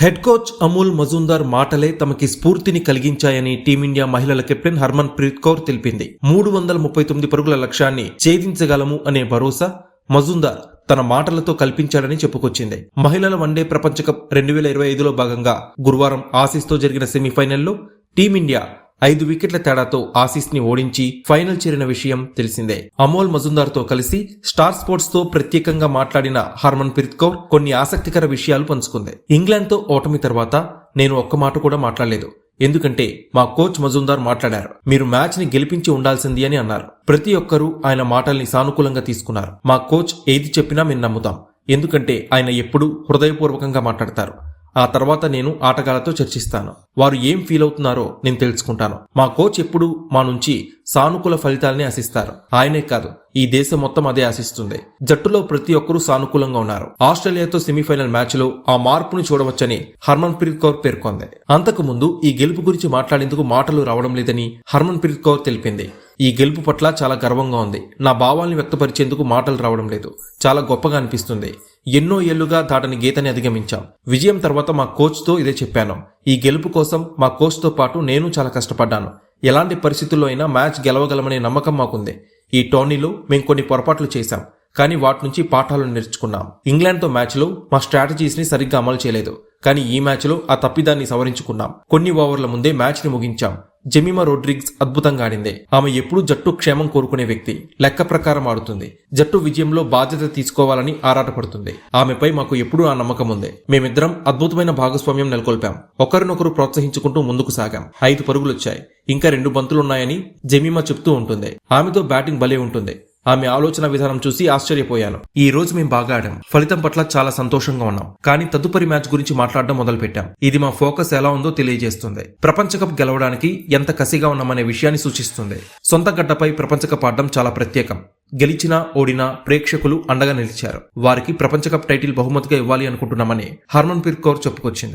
Head coach Amul Majumdar మాటలే తమకి స్ఫూర్తిని కలిగించాయని టీమిండియా మహిళల కెప్టెన్ హర్మన్ ప్రీత్ కౌర్ తెలిపింది. మూడు వందల ముప్పై తొమ్మిది పరుగుల లక్ష్యాన్ని ఛేదించగలము అనే భరోసా మజుందార్ తన మాటలతో కల్పించాడని చెప్పుకొచ్చింది. మహిళల వన్డే ప్రపంచ కప్ రెండు వేల ఇరవై ఐదులో భాగంగా గురువారం ఆసీస్తో జరిగిన సెమీఫైనల్లో టీమిండియా ఐదు వికెట్ల తేడాతో ఆసీస్ని ఓడించి ఫైనల్ చేరిన విషయం తెలిసిందే. అమోల్ మజుందార్తో కలిసి స్టార్ స్పోర్ట్స్తో ప్రత్యేకంగా మాట్లాడిన హర్మన్ ప్రీత్ కౌర్ కొన్ని ఆసక్తికర విషయాలు పంచుకుంది. ఇంగ్లాండ్తో ఓటమి తర్వాత నేను ఒక్క మాట కూడా మాట్లాడలేదు. ఎందుకంటే మా కోచ్ మజుందార్ మాట్లాడారు. మీరు మ్యాచ్ని గెలిపించి ఉండాల్సింది అని అన్నారు. ప్రతి ఒక్కరూ ఆయన మాటల్ని సానుకూలంగా తీసుకున్నారు. మా కోచ్ ఏది చెప్పినా మేము నమ్ముతాం. ఎందుకంటే ఆయన ఎప్పుడూ హృదయపూర్వకంగా మాట్లాడతారు. ఆ తర్వాత నేను ఆటగాళ్ళతో చర్చిస్తాను. వారు ఏం ఫీల్ అవుతున్నారో నేను తెలుసుకుంటాను. మా కోచ్ ఎప్పుడు మా నుంచి సానుకూల ఫలితాలని ఆశిస్తారు. ఆయనే కాదు ఈ దేశం మొత్తం అదే ఆశిస్తుంది. జట్టులో ప్రతి ఒక్కరూ సానుకూలంగా ఉన్నారు. ఆస్ట్రేలియాతో సెమీఫైనల్ మ్యాచ్లో ఆ మార్పును చూడవచ్చని హర్మన్ ప్రీత్ కౌర్ పేర్కొంది. అంతకు ముందు ఈ గెలుపు గురించి మాట్లాడేందుకు మాటలు రావడం లేదని హర్మన్ ప్రీత్ కౌర్ తెలిపింది. ఈ గెలుపు పట్ల చాలా గర్వంగా ఉంది. నా భావాల్ని వ్యక్తపరిచేందుకు మాటలు రావడం లేదు. చాలా గొప్పగా అనిపిస్తుంది. ఎన్నో ఏళ్ళుగా దాటని గీతని అధిగమించాం. విజయం తర్వాత మా కోచ్తో ఇదే చెప్పాను. ఈ గెలుపు కోసం మా కోచ్తో పాటు నేను చాలా కష్టపడ్డాను. ఎలాంటి పరిస్థితుల్లో అయినా మ్యాచ్ గెలవగలమనే నమ్మకం మాకుంది. ఈ టోర్నీలో మేము కొన్ని పొరపాట్లు చేశాం. కానీ వాటి నుంచి పాఠాలు నేర్చుకున్నాం. ఇంగ్లాండ్తో మ్యాచ్లో మా స్ట్రాటజీస్ని సరిగ్గా అమలు చేయలేదు. కానీ ఈ మ్యాచ్లో ఆ తప్పిదాన్ని సవరించుకున్నాం. కొన్ని ఓవర్ల ముందే మ్యాచ్ని ముగించాం. జెమిమా రోడ్రిగ్స్ అద్భుతంగా ఆడింది. ఆమె ఎప్పుడూ జట్టు క్షేమం కోరుకునే వ్యక్తి. లెక్క ప్రకారం ఆడుతుంది. జట్టు విజయంలో బాధ్యత తీసుకోవాలని ఆరాటపడుతుంది. ఆమెపై మాకు ఎప్పుడూ ఆ నమ్మకం ఉంది. మేమిద్దరం అద్భుతమైన భాగస్వామ్యం నెలకొల్పాం. ఒకరినొకరు ప్రోత్సహించుకుంటూ ముందుకు సాగాం. ఐదు పరుగులొచ్చాయి. ఇంకా రెండు బంతులున్నాయని జెమిమా చెప్తూ ఉంటుంది. ఆమెతో బ్యాటింగ్ భలే ఉంటుంది. ఆమె ఆలోచన విధానం చూసి ఆశ్చర్యపోయాను. ఈ రోజు మేము బాగా ఆడాం. ఫలితం పట్ల చాలా సంతోషంగా ఉన్నాం. కానీ తదుపరి మ్యాచ్ గురించి మాట్లాడడం మొదలు పెట్టాం ఇది మా ఫోకస్ ఎలా ఉందో తెలియజేస్తుంది. ప్రపంచ కప్ గెలవడానికి ఎంత కసిగా ఉన్నామనే విషయాన్ని సూచిస్తుంది. సొంత గడ్డపై ప్రపంచ కప్ ఆడడం చాలా ప్రత్యేకం. గెలిచినా ఓడినా ప్రేక్షకులు అండగా నిలిచారు. వారికి ప్రపంచ కప్ టైటిల్ బహుమతిగా ఇవ్వాలి అనుకుంటున్నామని హర్మన్ పీర్ కౌర్ చెప్పుకొచ్చింది.